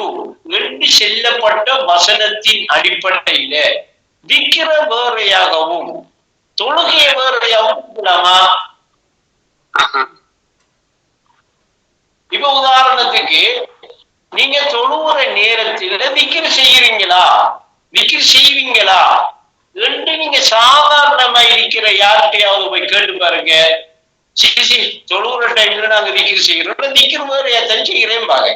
தொழு என்று செல்லப்பட்ட வசனத்தின் அடிப்படையில விக்கிர வேறையாகவும் தொழுகைய வேறையாகவும் ஆஹா. இப்ப உதாரணத்துக்கு நீங்க தொழுவுற நேரத்துல விக்கிர செய்யறீங்களா விக்கிர செய்வீங்களா? என்று நீங்க சாதாரணமா இருக்கிற யார்கிட்டயாவது போய் கேட்டு பாருங்க. சரி தொழுவுற டைம்ல நாங்க விக்கிர செய்யறோம் விக்கிர வேறையாத்தான் செய்யறேன் பாங்க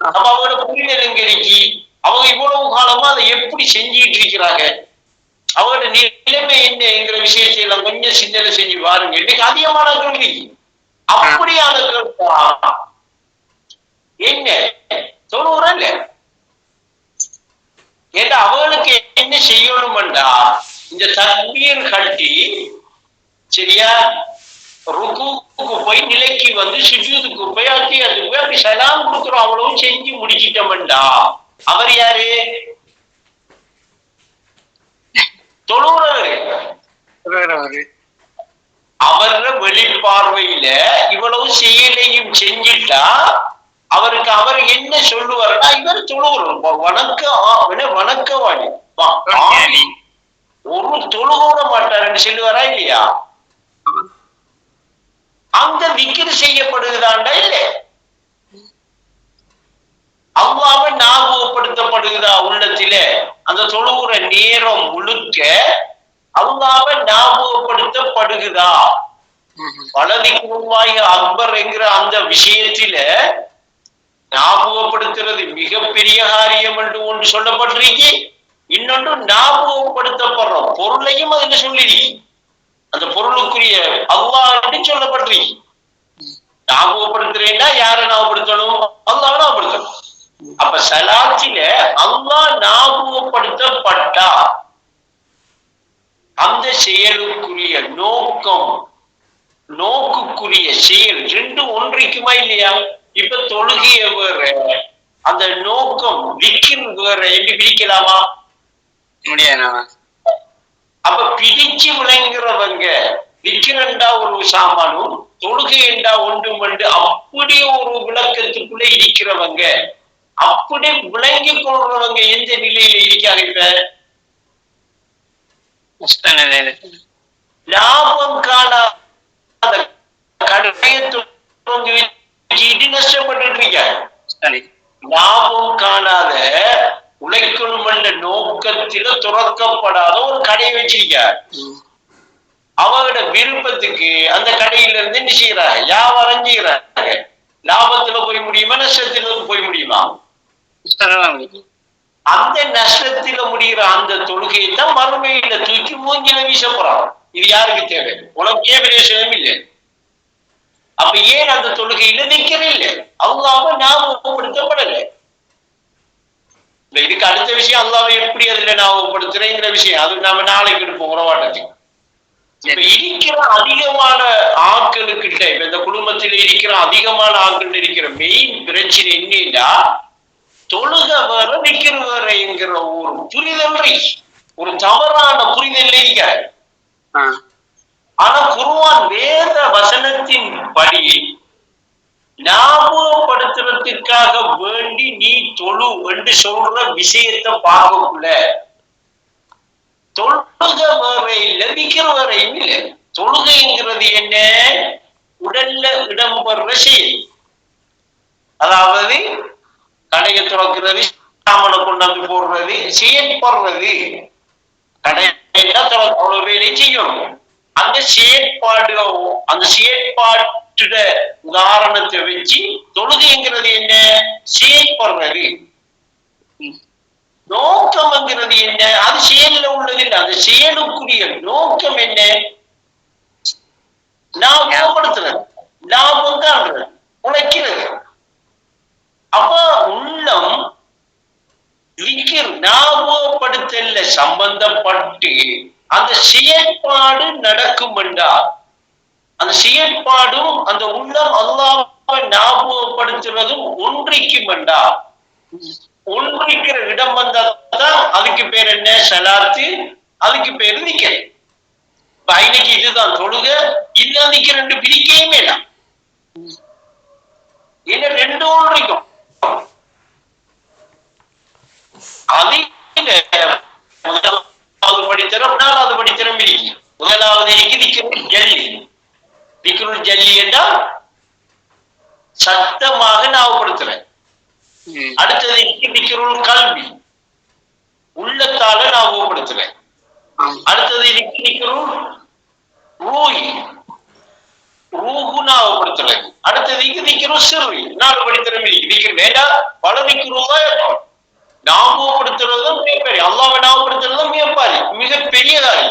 அப்ப அவங்களோட புரிதல் எங்க இருக்கு அவங்க இவ்வளவு காலமா அதை எப்படி செஞ்சுட்டு இருக்கிறாங்க? அவங்களோட நிலைமை என்னங்கிற விஷயத்தை எல்லாம் கொஞ்சம் சிந்தனை செஞ்சு பாருங்க இன்னைக்கு அதிகமான கேள்வி அப்படியான கேள்வி என்ன? தொழுவுறா இல்ல ஏன்னா அவளுக்கு என்ன செய்யணும்டா? இந்த தக்பீர் கட்டி சரியா? ருக்குக்கு போய் நிலைக்கு வந்து சுஜூதுக்கு போய் அத்தி அதுக்கு போய் அப்படி சலாம் கொடுக்குறோம் அவ்வளவும் செஞ்சு முடிச்சிட்டோம்டா. அவர் யாரு? ஒரு அவர வெளிப்பார்வையில இவ்வளவு செயலையும் செஞ்சிட்டா அவருக்கு அவர் என்ன சொல்லுவாருன்னா இவர் தொழுகிறோம் வணக்க ஆ- என்ன வணக்கவாணி. ஒரு தொழுகோட மாட்டாருன்னு சொல்லுவாரா இல்லையா? அங்க விக்கிரி செய்யப்படுகிறாண்டா இல்ல? அவ்வாவ ஞாபகப்படுத்தப்படுகிறா உள்ளத்திலே? அந்த தொழுகிற நேரம் முழுக்க அல்லாவ ஞாபகப்படுத்தப்படுகிறா வலதி குருவாய அக்பர் என்கிற அந்த விஷயத்தில ஞாபகப்படுத்துறது மிகப்பெரிய காரியம் என்று ஒன்று சொல்லப்பட்டிருக்கி. இன்னொன்று ஞாபகப்படுத்தப்படுறோம் பொருளையும் அதுல சொல்லிருக்கு அந்த பொருளுக்குரிய அல்லாஹ் சொல்லப்பட்டிருக்கு ஞாபகப்படுத்துறேன்னா யாரை ஞாபகப்படுத்தணும் அல்லாஹ் ஞாபகப்படுத்தணும் அப்ப சலாத்தில அல்லாஹ் ஞாபகப்படுத்தப்பட்டா அந்த செயலுக்குரிய நோக்கம் நோக்குக்குரிய செயல் ரெண்டு ஒன்றிக்குமா இல்லையா? இப்ப தொழுகைய வேற அந்த நோக்கம் விக்கின் வேற எப்படி பிரிக்கலாமா? முடியாது அப்ப பிரிச்சு விளங்குறவங்க விக்கிரண்டா ஒரு சாமானும் தொழுகை என்றா ஒன்றும் என்று அப்படி ஒரு விளக்கத்துக்குள்ள இருக்கிறவங்க அப்படி விளங்கி கொள்றவங்க எந்த நிலையில இருக்காங்க? லாபம் காணாத கடையை நஷ்டப்பட்டு இருக்காங்க. லாபம் காணாத உழைக்கணும் என்ற நோக்கத்தில துறக்கப்படாத ஒரு கடையை வச்சிருக்க அவங்களோட விருப்பத்துக்கு அந்த கடையில இருந்து என்ன செய்யறாங்க வியாபாரம் செய்யறாங்க லாபத்துல போய் முடியுமா நஷ்டத்துல போய் முடியுமா? அந்த நஷ்டத்துல முடிகிற அந்த தொழுகையை தான் மறுமையில தூக்கி மூங்கில வீச போறாங்க இது யாருக்கு தேவை? உனக்கே பிரயோசனம் இல்லை. அப்ப ஏன் அந்த தொழுகையில நிக்கிற இல்லை? அல்லாம ஞாபகப்படுத்தப்படலை. இப்ப இதுக்கு அடுத்த விஷயம் அல்லாவை எப்படி அதுல ஞாபகப்படுத்துறேங்கிற விஷயம். அது நாம நாளைக்கு எடுப்போம் உறவாட்டத்துக்கு. இப்ப இருக்கிற அதிகமான ஆட்களுக்கிட்ட இப்ப இந்த குடும்பத்தில் இருக்கிற அதிகமான ஆட்கள் இருக்கிற மெயின் பிரச்சனை என்னன்னா தொழுக வேற நிக்கிற வேறங்கிற ஒரு புரிதல் இருக்கு. ஒரு தவறான புரிதல் இருக்க ஆ ஆனா குருவான் வேத வசனத்தின் படி ஞாபகப்படுத்துறதுக்காக வேண்டி நீ தொழு என்று சொல்ற விஷயத்தை பார்க்கக்குள்ள தொழுக வரை லபிக்கிற விக்கிற இல்ல தொழுகைங்கிறது என்ன? உடல்ல இடம்பெற செயல். அதாவது கடையை துறக்கிறது சாமனை கொண்டாந்து போடுறது செயற்படுறது கடையா அவ்வளவு வேலையும் செய்யணும் அந்த செயற்பாடு அந்த செயற்பாட்டுட உதாரணத்தை வச்சு தொழுகைங்கிறது என்ன? செயற்படுறது நோக்கம்ங்கிறது என்ன? அது செயல்ல உள்ளது இல்லை. அந்த செயலுக்குரிய நோக்கம் என்ன? ஞாபகப்படுத்துறது லாபம் தான் உழைக்கிறது. அப்ப உள்ளம் விக்கிர் ஞாபகப்படுத்தல சம்பந்தப்பட்டு அந்த செயற்பாடு நடக்கும் என்றால் அந்த செயற்பாடும் அந்த உள்ளம் அல்லாம ஞாபகப்படுத்துறதும் ஒன்றிக்கும் என்றால் ஒன்றிக்கிற இடம் வந்தாதான் அதுக்கு பேர் என்ன? சலாத்து. அதுக்கு பேர் நிக்க இன்னைக்கு இதுதான் தொழுக. இல்லாதிக்கு நிக்க ரெண்டு பிரிக்கையுமே இல்லை. என்ன ரெண்டு ஒன்றிக்கும்? அடுத்தது திக்ருல் கல்வி. உள்ளத்தால ஞாபகப்படுத்துறேன் ஆம். அடுத்தது இருக்கு திக்ருல் ரூஹி ரூஹு ஞாபகப்படுத்துறேன் அடுத்தது இங்கு திக்ருல் சிறுவி நாலு இருக்கு திக்ரு வேண்டாம் பல திக்ருல் தான் ஞாபகப்படுத்துறதும் மிகப்பெரிய அல்லாவை ஞாபகப்படுத்துறதும் மிகப்பாரி மிக பெரியதாரி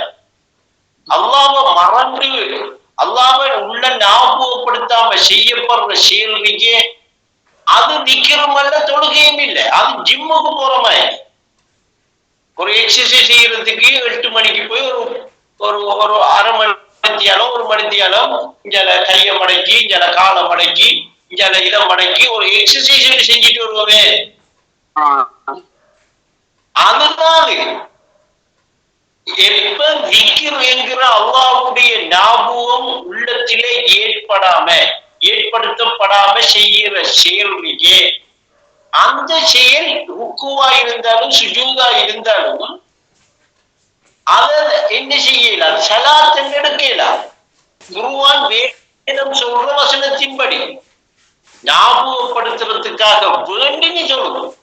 அல்லாவை மறந்து அல்லாவை உள்ள ஞாபகப்படுத்தாம செய்யப்படுற செயல்விக்கே அது நிக்கிறோம் அல்ல தொழுகையும் இல்லை அது ஜிம்முக்கு போற மாதிரி ஒரு எக்ஸசைஸ் செய்யறதுக்கு எட்டு மணிக்கு போய் ஒரு ஒரு ஒரு அரை மணித்தியாலம் ஒரு மணித்தியாலம் இஞ்சால கையை மடக்கி இஞ்சால காலை மடக்கி இஞ்சால இதை மடக்கி ஒரு எக்ஸசைஸ் செஞ்சுட்டு வருவோமே. அதுதான் அது. எப்ப விக்கிர் என்கிற அல்லாஹ்வுடைய ஞாபகம் உள்ளத்திலே ஏற்படாம ஏற்படுத்தப்படாம செய்கிற செயல்விக்கே அந்த செயல் ருக்குவா இருந்தாலும் சுஜூதா இருந்தாலும் அத என்ன செய்யலாம்? சலாத் எடுக்கலாம். குருவான் வேதம் சொல்ற வசனத்தின்படி ஞாபகப்படுத்துறதுக்காக வேண்டின்னு சொல்லணும்.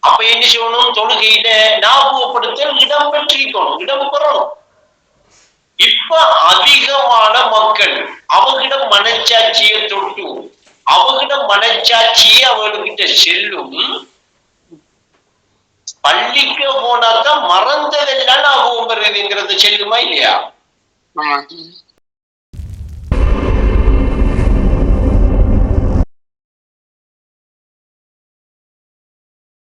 அப்ப என்ன செய்யணும்? தொழுகையில ஞாபகப்படுத்தல் இடம் பெற்றிருக்கணும் இடம் பெறணும். இப்ப அதிகமான மக்கள் அவகிடம் மனச்சாட்சியை தொட்டு அவகிட மனச்சாட்சியே அவர்கிட்ட செல்லும் பள்ளிக்கு போனாதான் மறந்ததெல்லாம் ஞாபகம் வருதுங்கிறது செல்லுமா இல்லையா?